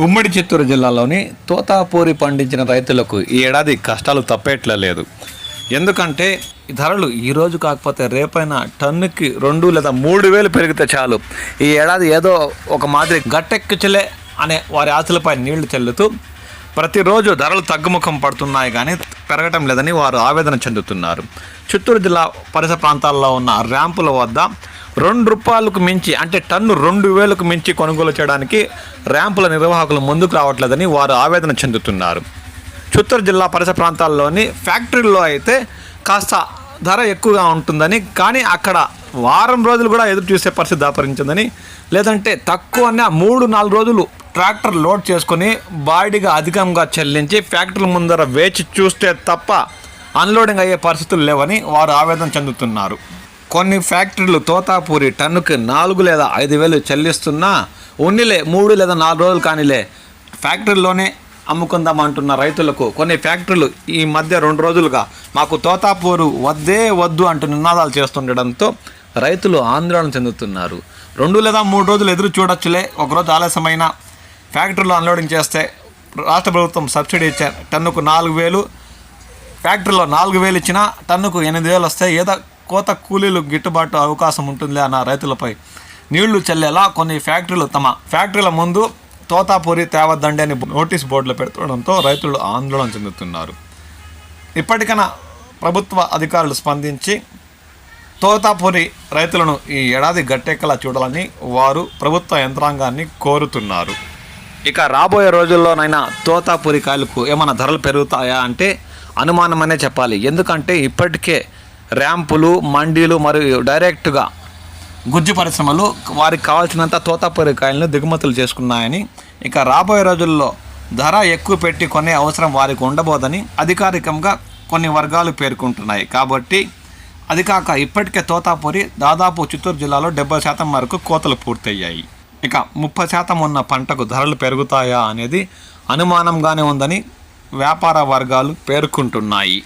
ఉమ్మడి చిత్తూరు జిల్లాలోని తోతాపూరి పండించిన రైతులకు ఈ ఏడాది కష్టాలు తప్పేట్లేదు. ఎందుకంటే ధరలు ఈరోజు కాకపోతే రేపైనా టన్నుకి రెండు లేదా మూడు వేలు పెరిగితే చాలు. ఈ ఏడాది ఏదో ఒక మాదిరి గట్టెక్కుచలే అనే వారి ఆశలపై నీళ్ళు చల్లుతూ ప్రతిరోజు ధరలు తగ్గుముఖం పడుతున్నాయి కానీ పెరగటం లేదని వారు ఆవేదన చెందుతున్నారు. చిత్తూరు జిల్లా పరిసర ప్రాంతాల్లో ఉన్న ర్యాంపుల వద్ద రెండు రూపాయలకు మించి అంటే టన్ను రెండు వేలకు మించి కొనుగోలు చేయడానికి ర్యాంపుల నిర్వాహకులు ముందుకు రావట్లేదని వారు ఆవేదన చెందుతున్నారు. చిత్తూరు జిల్లా పరిసర ప్రాంతాల్లోని ఫ్యాక్టరీల్లో అయితే కాస్త ధర ఎక్కువగా ఉంటుందని కానీ అక్కడ వారం రోజులు కూడా ఎదురు చూసే పరిస్థితి దాపరించిందని లేదంటే తక్కువనే మూడు నాలుగు రోజులు ట్రాక్టర్ లోడ్ చేసుకొని బాడీగా అధికంగా చెల్లించి ఫ్యాక్టరీ ముందర వేచి చూస్తే తప్ప అన్లోడింగ్ అయ్యే పరిస్థితులు లేవని వారు ఆవేదన చెందుతున్నారు. కొన్ని ఫ్యాక్టరీలు తోతాపూరి టన్నుకి నాలుగు లేదా ఐదు వేలు చెల్లిస్తున్నా ఉన్నిలే మూడు లేదా నాలుగు రోజులు కానీలే. ఫ్యాక్టరీలోనే అమ్ముకుందాం అంటున్న రైతులకు కొన్ని ఫ్యాక్టరీలు ఈ మధ్య రెండు రోజులుగా మాకు తోతాపూరు వద్దే వద్దు అంటూ నినాదాలు చేస్తుండడంతో రైతులు ఆందోళన చెందుతున్నారు. రెండు లేదా మూడు రోజులు ఎదురు చూడొచ్చులే. ఒకరోజు ఆలస్యమైన ఫ్యాక్టరీలో అన్లోడింగ్ చేస్తే రాష్ట్ర ప్రభుత్వం సబ్సిడీ ఇచ్చే టన్నుకు నాలుగు వేలు ఫ్యాక్టరీలో నాలుగు వేలు ఇచ్చినా టన్నుకు ఎనిమిది వేలు వస్తాయి. ఏదో కోత కూలీలు గిట్టుబాటు అవకాశం ఉంటుంది అన్న రైతులపై నీళ్ళు చెల్లేలా కొన్ని ఫ్యాక్టరీలు తమ ఫ్యాక్టరీల ముందు తోతాపూరి తేవద్దండి అని నోటీస్ బోర్డులు పెడుతుండడంతో రైతులు ఆందోళన చెందుతున్నారు. ఇప్పటికైనా ప్రభుత్వ అధికారులు స్పందించి తోతాపూరి రైతులను ఈ ఏడాది గట్టెక్కలా చూడాలని వారు ప్రభుత్వ యంత్రాంగాన్ని కోరుతున్నారు. ఇక రాబోయే రోజుల్లోనైనా తోతాపూరి కాయలకు ఏమైనా ధరలు పెరుగుతాయా అంటే అనుమానమనే చెప్పాలి. ఎందుకంటే ఇప్పటికే ర్యాంపులు మండీలు మరియు డైరెక్ట్గా గుజ్జు పరిశ్రమలు వారికి కావాల్సినంత తోతాపూరి కాయలను దిగుమతులు చేసుకున్నాయని ఇక రాబోయే రోజుల్లో ధర ఎక్కువ పెట్టి కొనే అవసరం వారికి ఉండబోదని అధికారికంగా కొన్ని వర్గాలు పేర్కొంటున్నాయి. కాబట్టి అది కాక ఇప్పటికే తోతాపూరి దాదాపు చిత్తూరు జిల్లాలో డెబ్బై శాతం వరకు కోతలు పూర్తయ్యాయి. ఇక ముప్పై శాతం ఉన్న పంటకు ధరలు పెరుగుతాయా అనేది అనుమానంగానే ఉందని వ్యాపార వర్గాలు పేర్కొంటున్నాయి.